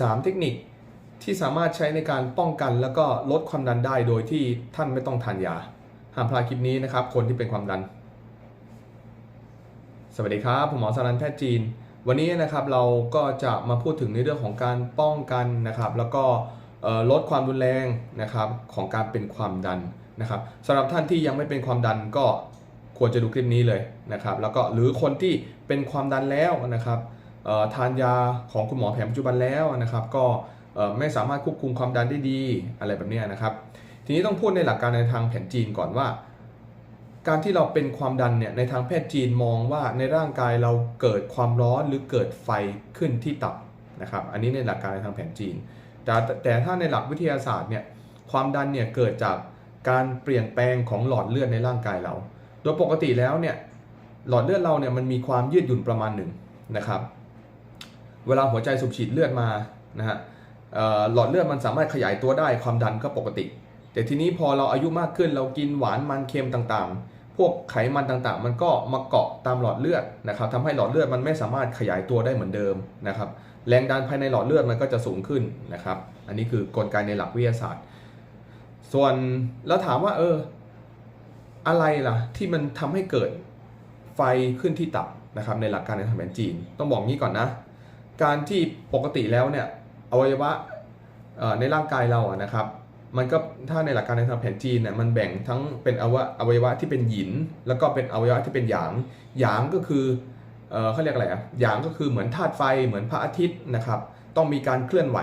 3 เทคนิคที่สามารถใช้ในการป้องกันแล้วก็ลดความดันได้โดยที่ท่านไม่ต้องทานยา ห้ามพลาดคลิปนี้นะครับ คนที่เป็นความดัน สวัสดีครับ ผมหมอสารันแพทย์จีน วันนี้นะครับเราก็จะมาพูดถึงในเรื่องของการป้องกันนะครับ แล้วก็ลดความรุนแรงนะครับของการเป็นความดันนะครับสำหรับท่านที่ยังไม่เป็นความดันก็ควรจะดูคลิปนี้เลยนะครับ แล้วก็หรือคนที่เป็นความดันแล้วนะครับ ทานยาของคุณหมอแผนปัจจุบันแล้วนะครับก็ไม่สามารถควบคุมความดันได้ดีอะไรแบบเนี้ยนะครับ ทีนี้ต้องพูดในหลักการในทางแผนจีนก่อนว่า การที่เราเป็นความดันเนี่ยในทางแพทย์จีนมองว่าในร่างกายเราเกิดความร้อนหรือเกิดไฟขึ้นที่ตับนะครับอันนี้ในหลักการในทางแผนจีน แต่แต่ถ้าในหลักวิทยาศาสตร์เนี่ยความดันเนี่ยเกิดจากการเปลี่ยนแปลงของหลอดเลือดในร่างกายเรา โดยปกติแล้วเนี่ยหลอดเลือดเราเนี่ยมันมีความยืดหยุ่นประมาณหนึ่งนะครับ เวลาหัวใจสูบฉีดเลือดมานะฮะหลอดเลือดมันสามารถขยายตัวได้ความดันก็ปกติ แต่ทีนี้พอเราอายุมากขึ้นเรากินหวานมันเค็มต่างๆ พวกไขมันต่างๆ มันก็มาเกาะตามหลอดเลือดนะครับทำให้หลอดเลือดมันไม่สามารถขยายตัวได้เหมือนเดิมนะครับแรงดันภายในหลอดเลือดมันก็จะสูงขึ้นนะครับ อันนี้คือกลไกในหลักวิทยาศาสตร์ ส่วนแล้วถามว่าเอออะไรล่ะที่มันทำให้เกิดไฟขึ้นที่ตับนะครับในหลักการในทางแผนจีน ต้องบอกงี้ก่อนนะ การที่ปกติแล้วเนี่ยอวัยวะในร่างกายเราอะนะครับ มันก็ถ้าในหลักการในทางแผนจีนเนี่ยมันแบ่งทั้งเป็นอวัยวะอวัยวะที่เป็นหยิน แล้วก็เป็นอวัยวะที่เป็นหยางหยางก็คือเขาเรียกอะไรอะหยางก็คือเหมือนธาตุไฟเหมือนพระอาทิตย์นะครับ ต้องมีการเคลื่อนไหว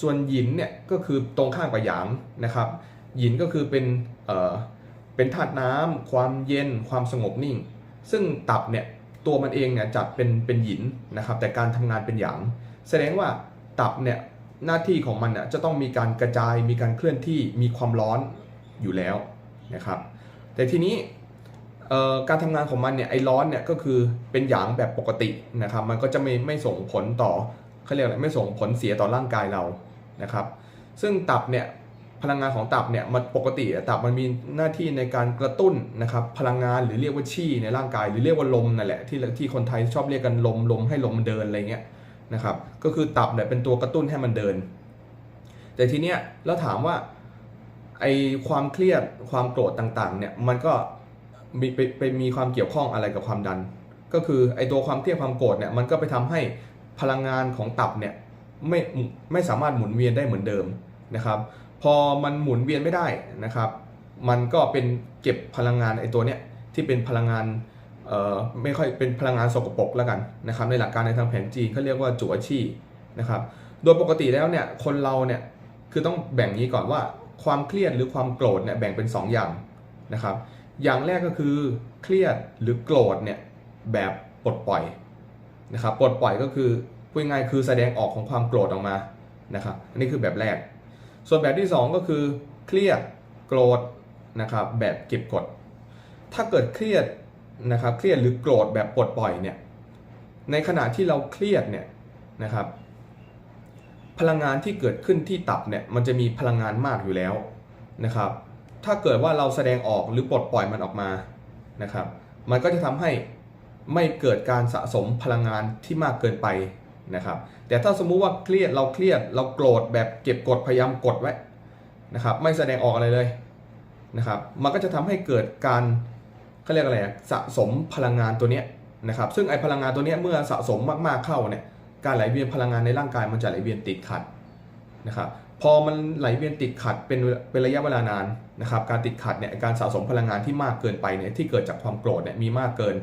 ส่วนหยินเนี่ยก็คือตรงข้ามกับหยางนะครับหยินก็คือเป็นเอ่อเป็นธาตุน้ำความเย็น ความสงบนิ่ง ซึ่งตับเนี่ย ตัวมันเองเนี่ยจัดเป็นเป็นหยินนะครับแต่การทำงานเป็นหยาง แสดงว่าตับเนี่ยหน้าที่ของมันน่ะจะต้องมีการกระจายมีการเคลื่อนที่มีความร้อนอยู่แล้วนะครับแต่ทีนี้การทำงานของมันเนี่ยไอ้ร้อนเนี่ยก็คือเป็นหยางแบบปกตินะครับมันก็จะไม่ไม่ส่งผลต่อเขาเรียกอะไรไม่ส่งผลเสียต่อร่างกายเรานะครับซึ่งตับเนี่ย พลังงานของตับเนี่ยมันปกติตับมันมีหน้าที่ในการกระตุ้นนะครับพลังงานหรือเรียกว่าชี่ในร่างกาย หรือเรียกว่าลมนั่นแหละที่ที่คนไทยชอบเรียกกันลมลมให้ลมมันเดินอะไรเงี้ยนะครับก็คือตับเนี่ยเป็นตัวกระตุ้นให้มันเดิน แต่ทีเนี้ยแล้วถามว่าไอความเครียดความโกรธต่างๆเนี่ยมันก็มีไปไปมีความเกี่ยวข้องอะไรกับความดัน ก็คือไอตัวความเครียดความโกรธเนี่ยมันก็ไปทำให้พลังงานของตับเนี่ยไม่ไม่สามารถหมุนเวียนได้เหมือนเดิมนะครับ พอมันหมุนเวียนไม่ได้นะครับ มันก็เป็นเก็บพลังงานไอตัวเนี้ยที่เป็นพลังงานเอ่อไม่ค่อยเป็นพลังงานสกปรกแล้วกันนะครับในหลักการในทางแผนจีนเขาเรียกว่าจั่วชี่นะครับโดยปกติแล้วเนี่ยคนเราเนี่ยคือต้องแบ่งนี้ก่อนว่าความเครียดหรือความโกรธเนี่ยแบ่งเป็น 2 อย่างนะครับ อย่างแรกก็คือเครียดหรือโกรธเนี่ยแบบปลดปล่อยนะครับปลดปล่อยก็คือพูดง่ายคือแสดงออกของความโกรธออกมานะครับอันนี้คือแบบแรก ส่วนแบบที่ 2 ก็คือเครียดโกรธนะครับแบบเก็บกด ถ้าเกิดเครียดนะครับเครียดหรือโกรธแบบปลดปล่อยเนี่ยในขณะที่เราเครียดเนี่ยนะครับพลังงานที่เกิดขึ้นที่ตับเนี่ยมันจะมีพลังงานมากอยู่แล้วนะครับ ถ้าเกิดว่าเราแสดงออกหรือปลดปล่อยมันออกมานะครับ มันก็จะทำให้ไม่เกิดการสะสมพลังงานที่มากเกินไป นะครับแต่ถ้าสมมุติว่าเครียดเราเครียดเราโกรธแบบเก็บกดพยายามกดไว้นะครับไม่แสดงออกอะไรเลยนะครับมันก็จะทำให้เกิดการเขาเรียกอะไรอะสะสมพลังงานตัวเนี้ยนะครับซึ่งไอพลังงานตัวเนี้ยเมื่อสะสมมากๆเข้าเนี่ยการไหลเวียนพลังงานในร่างกายมันจะไหลเวียนติดขัดนะครับพอมันไหลเวียนติดขัดเป็นเป็นระยะเวลานานนะครับการติดขัดเนี่ยการสะสมพลังงานที่มากเกินไปเนี่ยที่เกิดจากความโกรธเนี่ยมีมากเกิน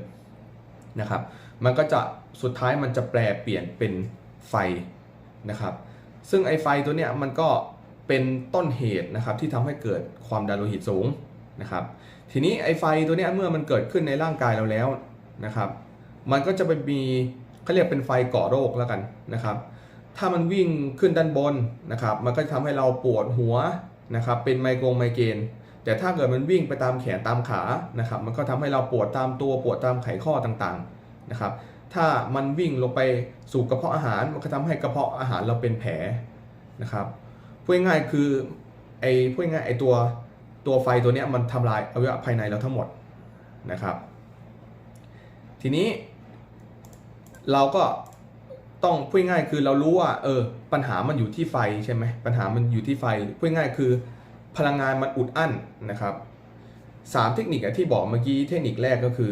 นะครับมันก็จะ สุดท้ายมันจะแปลเปลี่ยนเป็นไฟนะครับ ซึ่งไอไฟตัวเนี้ยมันก็เป็นต้นเหตุนะครับที่ทำให้เกิดความดันโลหิตสูงนะครับ ทีนี้ไอไฟตัวเนี้ยเมื่อมันเกิดขึ้นในร่างกายเราแล้วนะครับ มันก็จะไปมีเขาเรียกเป็นไฟก่อโรคแล้วกันนะครับ ถ้ามันวิ่งขึ้นด้านบนนะครับ มันก็จะทำให้เราปวดหัวนะครับ เป็นไมโกรไมเกรนแต่ถ้าเกิดมันวิ่งไปตามแขนตามขานะครับ มันก็ทำให้เราปวดตามตัวปวดตามไขข้อต่างๆนะครับ ถ้ามันวิ่งลงไปสู่กระเพาะอาหารมันก็ทำให้กระเพาะอาหารเราเป็นแผลนะครับพูดง่ายคือไอ้พูดง่ายไอ้ตัวตัวไฟตัวเนี้ยมันทำลายอวัยวะภายในเราทั้งหมดนะครับ ทีนี้เราก็ต้องพูดง่ายคือเรารู้ว่าเออปัญหามันอยู่ที่ไฟใช่ไหมปัญหามันอยู่ที่ไฟพูดง่ายคือพลังงานมันอุดอั้นนะครับสามเทคนิคที่บอกเมื่อกี้เทคนิคแรกก็คือ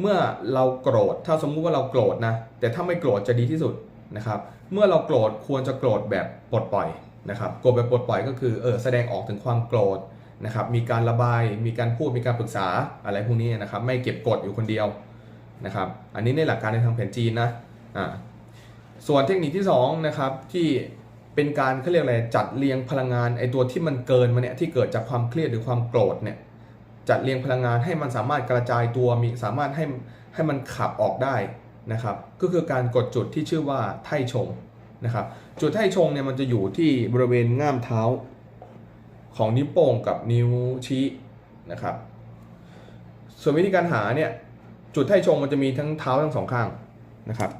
เมื่อเราโกรธ ถ้าสมมุติว่าเราโกรธนะ แต่ถ้าไม่โกรธจะดีที่สุดนะครับ เมื่อเราโกรธควรจะโกรธแบบปลดปล่อยนะครับ โกรธแบบปลดปล่อยก็คือเออแสดงออกถึงความโกรธนะครับ มีการระบาย มีการพูด มีการปรึกษาอะไรพวกนี้นะครับ ไม่เก็บกดอยู่คนเดียวนะครับ อันนี้ในหลักการในทางแผนจีนนะ อ่า ส่วนเทคนิคที่สองนะครับที่เป็นการเขาเรียกอะไรจัดเรียงพลังงานไอตัวที่มันเกินมาเนี่ยที่เกิดจากความเครียดหรือความโกรธเนี่ย จัดเรียงพลังงานให้มันสามารถกระจายตัวมีสามารถให้ให้มันขับออกได้นะครับ ก็คือการกดจุดที่ชื่อว่าไท่ชงนะครับ จุดไท่ชงเนี่ยมันจะอยู่ที่บริเวณง่ามเท้า ของนิ้วโป้งกับนิ้วชี้นะครับ ส่วนวิธีการหาเนี่ยจุดไท่ชงมันจะมีทั้งเท้าทั้งสองข้างนะครับ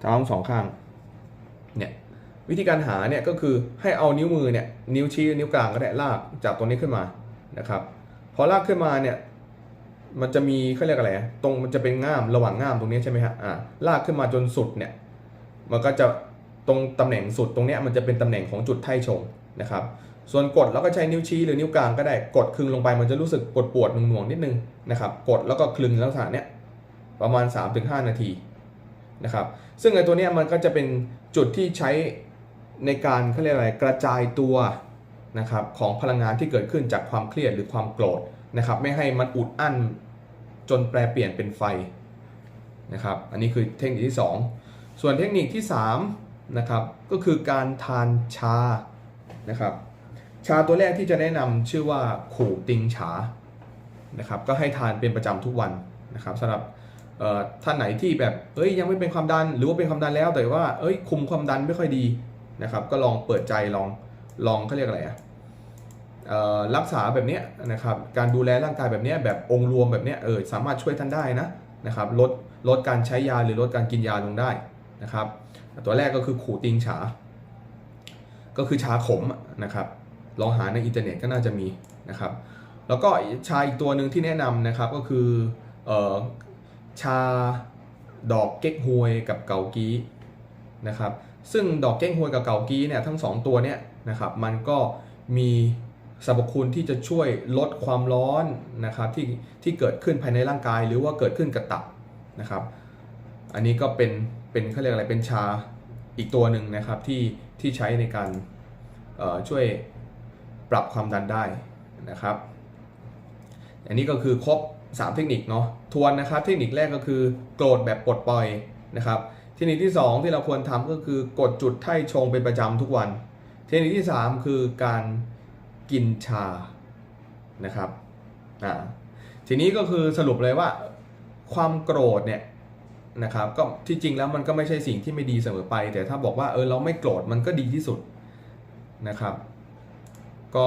เท้าทั้งสองข้างเนี่ยวิธีการหาเนี่ยก็คือให้เอานิ้วมือเนี่ยนิ้วชี้นิ้วกลางก็ได้ลากจากตรงนี้ขึ้นมานะครับ พอลากขึ้นมาเนี่ยมันจะมีเขาเรียกอะไรตรงมันจะเป็นง่ามระหว่างง่ามตรงนี้ใช่ไหมฮะอ่าลากขึ้นมาจนสุดเนี่ยมันก็จะตรงตำแหน่งสุดตรงเนี้ยมันจะเป็นตำแหน่งของจุดไท่ชงนะครับ ส่วนกดแล้วก็ใช้นิ้วชี้หรือนิ้วกลางก็ได้กดคลึงลงไปมันจะรู้สึกปวดปวดๆหน่วงๆนิดนึงนะครับ กดแล้วก็คลึงลักษณะเนี้ยประมาณ 3-5 นาทีนะครับ ซึ่งไอ้ตัวเนี้ยมันก็จะเป็นจุดที่ใช้ในการเขาเรียกอะไรกระจายตัว นะครับของพลังงานที่เกิดขึ้นจากความเครียดหรือความโกรธนะครับ ไม่ให้มันอุดอั้นจนแปลเปลี่ยนเป็นไฟนะครับ อันนี้คือเทคนิคที่ 2 ส่วนเทคนิคที่3นะครับก็คือการทานชานะครับ ชาตัวแรกที่จะแนะนำชื่อว่าขู่ติงฉานะครับ ก็ให้ทานเป็นประจำทุกวันนะครับสำหรับท่านไหนที่แบบเอ้ยยังไม่เป็นความดันหรือว่าเป็นความดันแล้วแต่ว่าเอ้ยคุมความดันไม่ค่อยดีนะครับ ก็ลองเปิดใจลองลองเขาเรียกอะไรอะ รักษาแบบนี้นะครับการดูแลร่างกายแบบนี้แบบองค์รวมแบบนี้เออสามารถช่วยท่านได้นะนะครับลดลดการใช้ยาหรือลดการกินยาลงได้นะครับตัวแรกก็คือขู่ติงฉา ก็คือชาขมนะครับลองหาในอินเทอร์เน็ตก็น่าจะมีนะครับแล้วก็ชาอีกตัวหนึ่งที่แนะนำนะครับก็คือออชาดอกเก๊กฮวยกับเกากี้นะครับซึ่งดอกเก๊กฮวยกับเกากี้เนี่ยทั้งสองตัวเนี่ยนะครับมันก็มี สรรพคุณที่จะช่วยลดความร้อนนะครับที่ที่เกิดขึ้นภายในร่างกาย หรือว่าเกิดขึ้นกับตับนะครับ อันนี้ก็เป็นเป็นเขาเรียกอะไรเป็นชาอีกตัวหนึ่งนะครับที่ที่ใช้ในการช่วยปรับความดันได้นะครับ อันนี้ก็คือครบ 3 เทคนิคเนาะทวนนะครับ เทคนิคแรกก็คือโกรธแบบปลดปล่อยนะครับ เทคนิคที่ 2 ที่เราควรทำก็คือกดจุดไท่ชงเป็นประจำทุกวัน เทคนิคที่ 3 คือการ กินชานะครับอ่าทีนี้ก็คือสรุปเลยว่าความโกรธเนี่ยนะครับก็ที่จริงแล้วมันก็ไม่ใช่สิ่งที่ไม่ดีเสมอไป แต่ถ้าบอกว่าเออเราไม่โกรธมันก็ดีที่สุดนะครับ ก็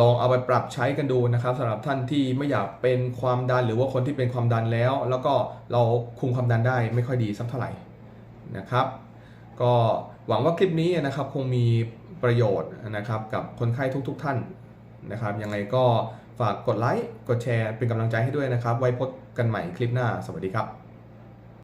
ลองเอาไปปรับใช้กันดูนะครับสำหรับท่านที่ไม่อยากเป็นความดันหรือว่าคนที่เป็นความดันแล้ว แล้วก็เราคุมความดันได้ไม่ค่อยดีสักเท่าไหร่นะครับ ก็หวังว่าคลิปนี้นะครับคงมี ประโยชน์นะครับกับคนไข้ทุกๆทท่านนะครับยังไงก็ฝากกดไลค์กดแชร์เป็นกำลังใจให้ด้วยนะครับ ไว้พบกันใหม่คลิปหน้าสวัสดีครับ